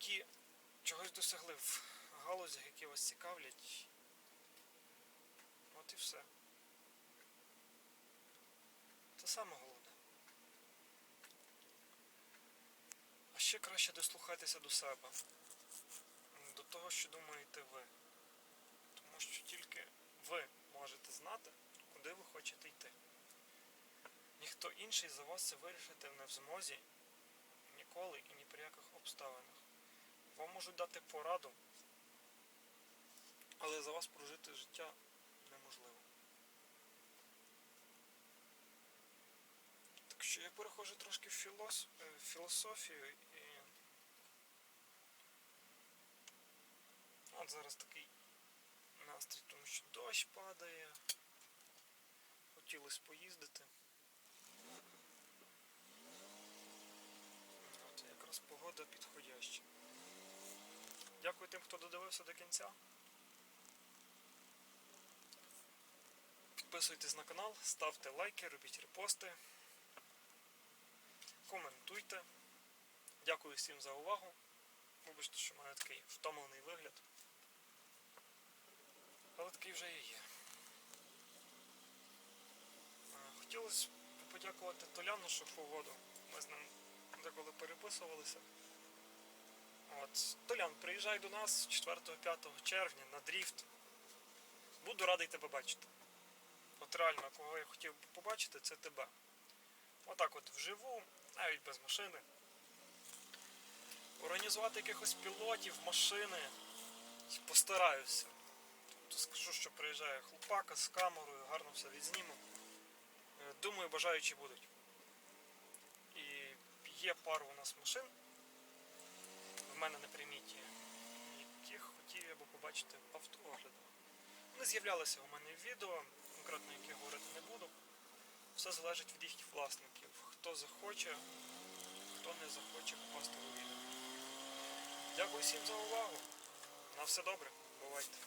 які чогось досягли в галузях, які вас цікавлять. От і все. Це саме головне. А ще краще дослухайтеся до себе, до того, що думаєте ви. Тому що тільки ви можете знати, куди ви хочете йти. Ніхто інший за вас це вирішити не в змозі ніколи і ні при яких обставинах. Вам можуть дати пораду, але за вас прожити життя неможливо. Так що я переходжу трошки в е, філософію і. От зараз такий настрій, тому що дощ падає. Хотілося поїздити. От якраз погода підходяща. Дякую тим, хто додивився до кінця. Підписуйтесь на канал, ставте лайки, робіть репости, коментуйте. Дякую всім за увагу. Вибачте, що маю такий втомлений вигляд. Але такий вже і є. Хотілося б подякувати Толяну Шаховоду. Ми з ним деколи переписувалися. Толян, приїжджай до нас 4-5 червня на дріфт. Буду радий тебе бачити. От реально, кого я хотів би побачити, це тебе. Отак от вживу, навіть без машини. Організувати якихось пілотів, машини. Постараюся. Тобто скажу, що приїжджає хлопака з камерою, гарно все відзніму. Е, Думаю, бажаючі будуть. І є пару у нас машин мене на приміті, яких хотів я би побачити в. Вони з'являлися у мене в відео, конкретно яких говорити не буду. Все залежить від їхніх власників. Хто захоче, хто не захоче попасти у відео. Дякую всім за увагу. На все добре. Бувайте.